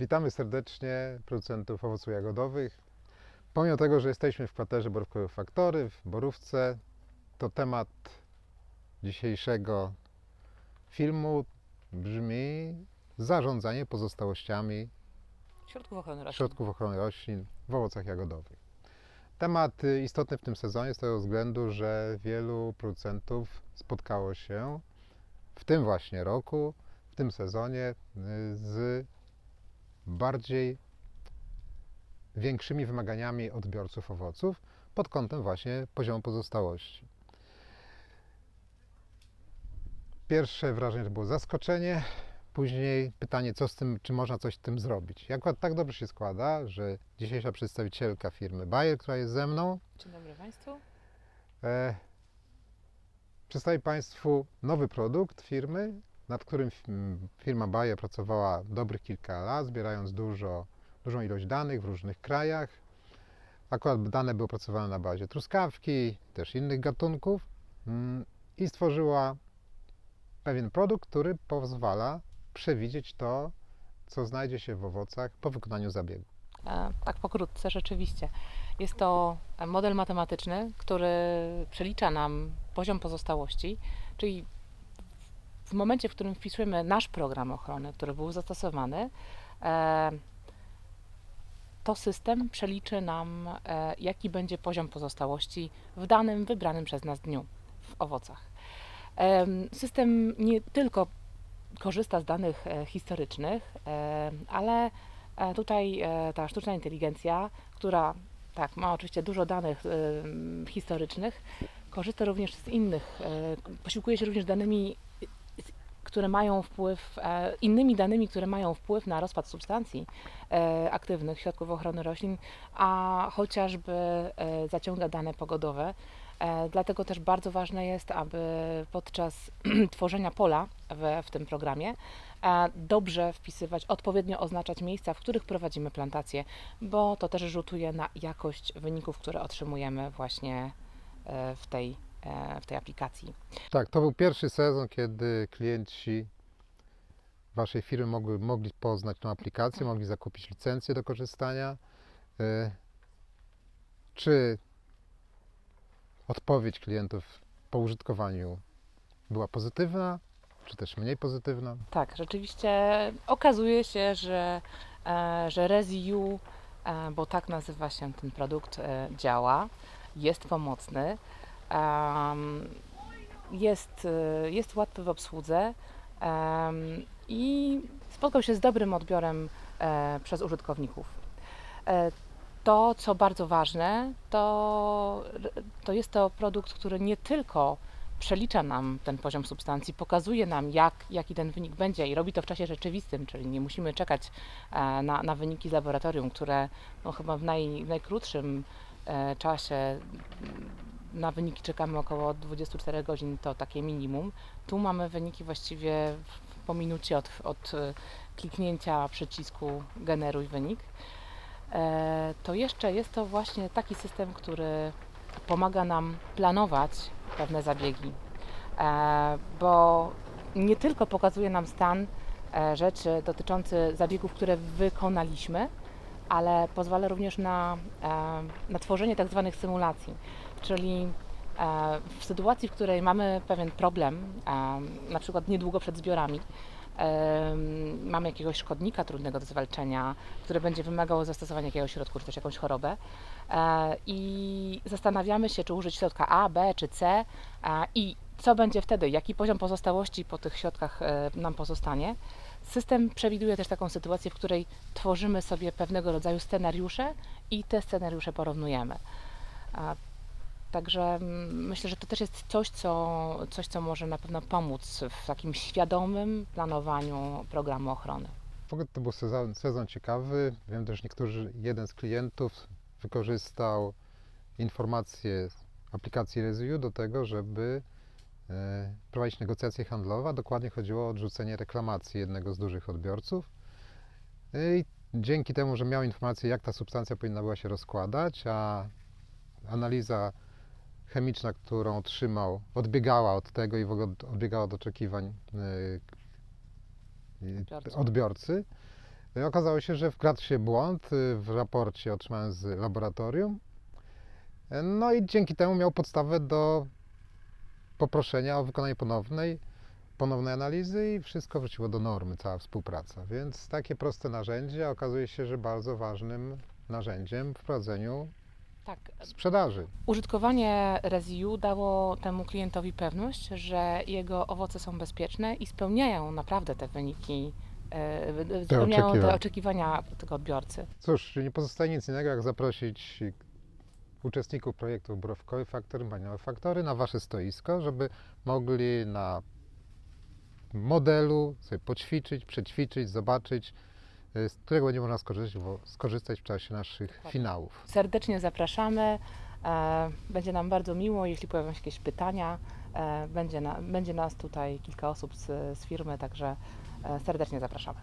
Witamy serdecznie producentów owoców jagodowych. Pomimo tego, że jesteśmy w kwaterze Borówkowych Faktory w Borówce, to temat dzisiejszego filmu brzmi zarządzanie pozostałościami Środków ochrony roślin. środków ochrony roślin w owocach jagodowych. Temat y, istotny w tym sezonie z tego względu, że wielu producentów spotkało się w tym właśnie roku, w tym sezonie y, z bardziej większymi wymaganiami odbiorców owoców pod kątem właśnie poziomu pozostałości. Pierwsze wrażenie to było zaskoczenie, Później pytanie, co z tym, czy można coś z tym zrobić. I akurat tak dobrze się składa, że dzisiejsza przedstawicielka firmy Bayer, która jest ze mną, Dzień dobry Państwu. e, przedstawi Państwu nowy produkt firmy, nad którym firma Bayer pracowała dobrych kilka lat, zbierając dużo, dużą ilość danych w różnych krajach. Akurat dane były opracowane na bazie truskawki, też innych gatunków mm, i stworzyła pewien produkt, który pozwala przewidzieć to, co znajdzie się w owocach po wykonaniu zabiegu. E, tak pokrótce, rzeczywiście. Jest to model matematyczny, który przelicza nam poziom pozostałości, czyli w momencie, w którym wpisujemy nasz program ochrony, który był zastosowany, e, to system przeliczy nam, e, jaki będzie poziom pozostałości w danym wybranym przez nas dniu w owocach. Em, System nie tylko korzysta z danych e, historycznych, ale tutaj ta sztuczna inteligencja, która tak, ma oczywiście dużo danych historycznych, korzysta również z innych, posiłkuje się również danymi, które mają wpływ, e, innymi danymi, które mają wpływ na rozpad substancji e, aktywnych środków ochrony roślin, a chociażby e, zaciąga dane pogodowe. Dlatego też bardzo ważne jest, aby podczas tworzenia pola w, w tym programie dobrze wpisywać, odpowiednio oznaczać miejsca, w których prowadzimy plantację, bo to też rzutuje na jakość wyników, które otrzymujemy właśnie w tej, w tej aplikacji. Tak, to był pierwszy sezon, kiedy klienci Waszej firmy mogły, mogli poznać tą aplikację, mogli zakupić licencję do korzystania. E, Czy odpowiedź klientów po użytkowaniu była pozytywna, czy też mniej pozytywna? Tak, rzeczywiście okazuje się, że, e, że ResiU, e, bo tak nazywa się ten produkt, e, działa, jest pomocny, jest, e, jest łatwy w obsłudze i spotkał się z dobrym odbiorem e, przez użytkowników. E, To, co bardzo ważne, to, to jest to produkt, który nie tylko przelicza nam ten poziom substancji, pokazuje nam, jak, jaki ten wynik będzie i robi to w czasie rzeczywistym, czyli nie musimy czekać e, na, na wyniki z laboratorium, które no, chyba w, naj, najkrótszym czasie na wyniki czekamy około 24 godzin, to takie minimum. Tu mamy wyniki właściwie po minucie od, od e, kliknięcia przycisku generuj wynik. E, To jeszcze jest to właśnie taki system, który pomaga nam planować pewne zabiegi, e, bo nie tylko pokazuje nam stan rzeczy dotyczący zabiegów, które wykonaliśmy, ale pozwala również na, e, na tworzenie tak zwanych symulacji, czyli e, w sytuacji, w której mamy pewien problem, e, na przykład niedługo przed zbiorami, mamy jakiegoś szkodnika trudnego do zwalczenia, które będzie wymagało zastosowania jakiegoś środku, czy też jakąś chorobę, i zastanawiamy się, czy użyć środka A, B czy C i co będzie wtedy, jaki poziom pozostałości po tych środkach e, nam pozostanie. System przewiduje też taką sytuację, w której tworzymy sobie pewnego rodzaju scenariusze i te scenariusze porównujemy. Także mm, myślę, że to też jest coś co, coś, co może na pewno pomóc w takim świadomym planowaniu programu ochrony. W ogóle to był sezon, sezon ciekawy. Wiem też, niektórzy, jeden z klientów wykorzystał informacje z aplikacji Reziu do tego, żeby prowadzić negocjacje handlowe. a Dokładnie chodziło o odrzucenie reklamacji jednego z dużych odbiorców. E, I dzięki temu, że miał informację, jak ta substancja powinna była się rozkładać, a analiza chemiczna, którą otrzymał, odbiegała od tego i w ogóle odbiegała od oczekiwań e, Odbiorcy. Okazało się, że wkradł się błąd w raporcie otrzymałem z laboratorium. E, No i dzięki temu miał podstawę do poproszenia o wykonanie ponownej, ponownej analizy i wszystko wróciło do normy, cała współpraca. Więc takie proste narzędzie okazuje się, że bardzo ważnym narzędziem w prowadzeniu Tak, sprzedaży. Użytkowanie Reziu dało temu klientowi pewność, że jego owoce są bezpieczne i spełniają naprawdę te wyniki, e, wy- spełniają te oczekiwania. oczekiwania tego odbiorcy. Cóż, nie pozostaje nic innego, jak zaprosić uczestników projektu Borowkowy Faktory, Maniowe Faktory na Wasze stoisko, żeby mogli na modelu sobie poćwiczyć, przećwiczyć, zobaczyć, y, z którego będzie można skorzystać, skorzystać w czasie naszych finałów. Serdecznie zapraszamy. E, Będzie nam bardzo miło, jeśli pojawią się jakieś pytania. E, Będzie, na, będzie nas tutaj kilka osób z, z firmy, także e, serdecznie zapraszamy.